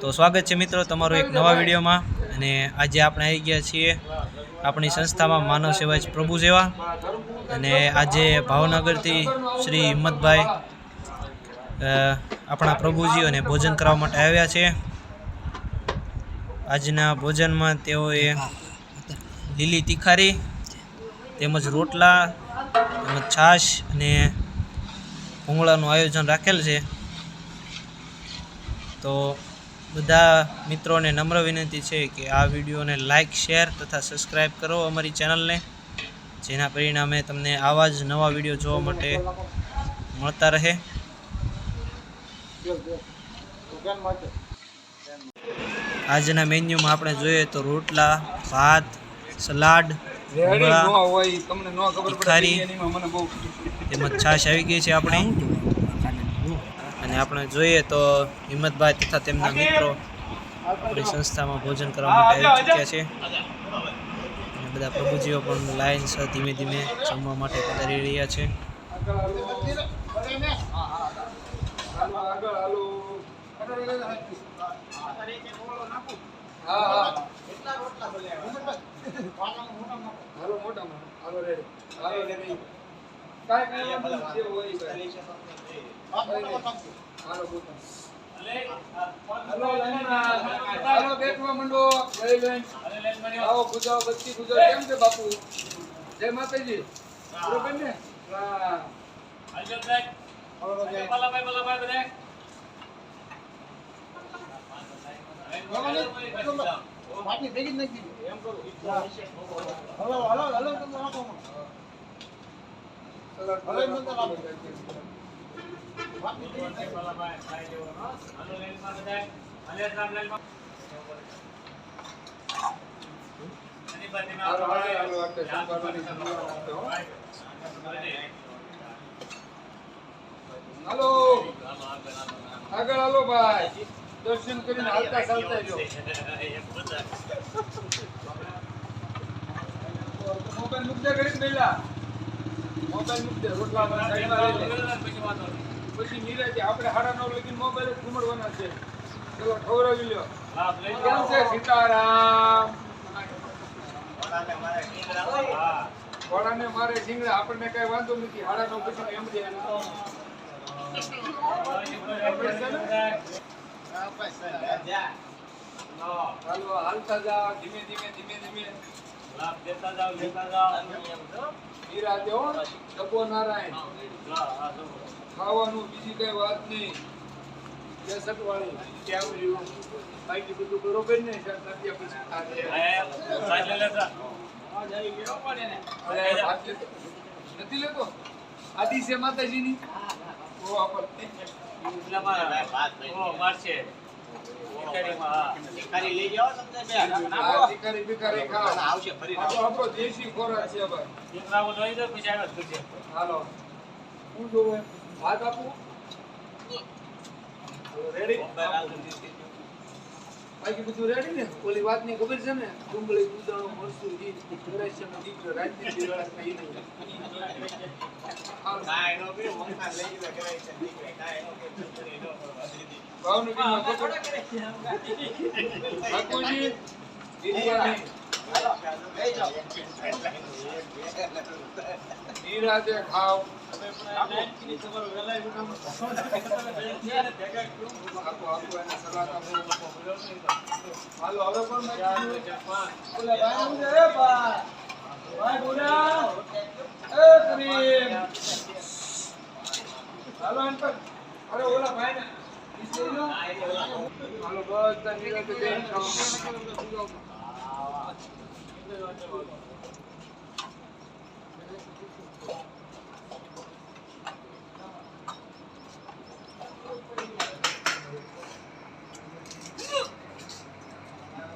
તો સ્વાગત છે મિત્રો તમારું એક નવા વિડીયોમાં. અને આજે આપણે આવી ગયા છીએ આપણી સંસ્થામાં માનવ સેવા જ પ્રભુ સેવા અને આજે ભાવનગરથી શ્રી હિંમતભાઈ આપણા પ્રભુજીઓને ભોજન કરવા માટે આવ્યા છે. આજના ભોજનમાં તેઓએ લીલી તિખારી, તેમજ રોટલા, તેમજ છાશ અને ભૂંગળાનું આયોજન રાખેલ છે. તો બધા મિત્રોને નમ્ર વિનંતી છે કે આ વિડીયોને લાઇક શેર તથા સબસ્ક્રાઈબ કરો અમારી ચેનલને જેના પરિણામે તમને આવા જ નવા વીડિયો જોવા માટે મળતા રહે. આજના મેન્યુમાં આપણે જોઈએ તો રોટલા ભાત સલાડ ખારી તેમજ છાશ આવી ગઈ છે આપણી. અને આપણે જોઈએ તો હિંમતભાઈ તથા તેમના મિત્રો આપણી સંસ્થામાં ભોજન કરવા માટે આવી ચૂક્યા છે અને બધા પ્રભુજીઓ પણ લાઈન સહ ધીમે ધીમે જમવા માટે પધારી રહ્યા છે હાલો બેઠવા મંડો જય બેન આવો ગુજાઓ બચ્ચી ગુજાઓ કેમ છે બાપુ જય માતાજી બરોબર ને હા હાલો, હાલો, હાલો, આપણે સંભાળવાની સંભાળ આપો, હો. હાલો. આગળ હાલો ભાઈ. દર્શન કરીને હાલતા ચાલતા જો. મોબાઈલ મૂકજે ઘડીક પહેલા. મોબાઈલ મૂકજે, રોટલા લે. પછી નિરાંતે આપણે સાડા નવ લગીને મોબાઈલ જ ઘૂમડવાના છે. ચલો ખવડાવી લ્યો. કેમ છે સીતારામ? ઘોડાને મારે શિંગડા આપણને કઈ વાંધો નથી. હાડા નો પછી એમ છે ચાલો હાલતા જાઓ ધીમે ધીમે ધીમે ધીમે. ડબ્બો નારાયણ. ખાવાનું બીજી કઈ વાત નહીં. કેસટ વાળી કેવું રહ્યું બાકી બધું બરોબર ને પછી નથી લેતો? આદિ છે માતાજીની? ઓ ભિખારી બાકી બધું રેડી ને? ઓલી વાતની ખબર છે ને? ડુંગળી દૂધાણું મરસું ઘી ગળાશિયા નો દીકરો રાજની ઈ સલાહ આપો. હાલો હવે પણ અરે ઓલા ભાઈ ને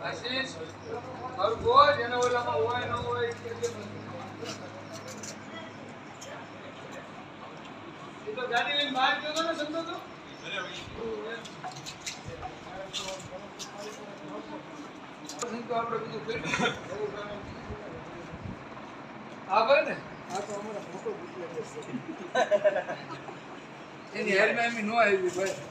આશીષ મારું બોલ એને હોય ન હોય ગાડી લઈને બહાર ગયો તો ને સમજો તો ભાઈ ને આ તો અમારા ફોટો એની હેરમાં એમ નો આવી ભાઈ.